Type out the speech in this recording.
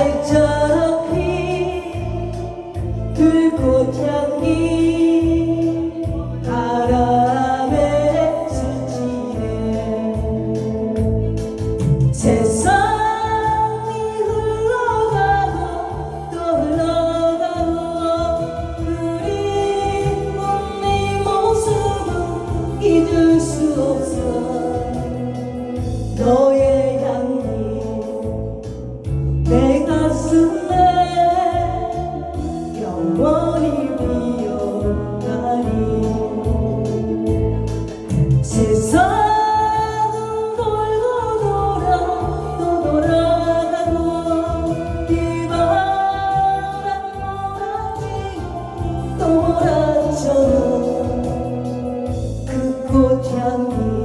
알처럼 피 불꽃 향기 내 가슴에 영원히 비어가리 세상은 돌고 돌아 또 돌아가고 이 바람 몰아지고 몰아쳐 그꽃 향기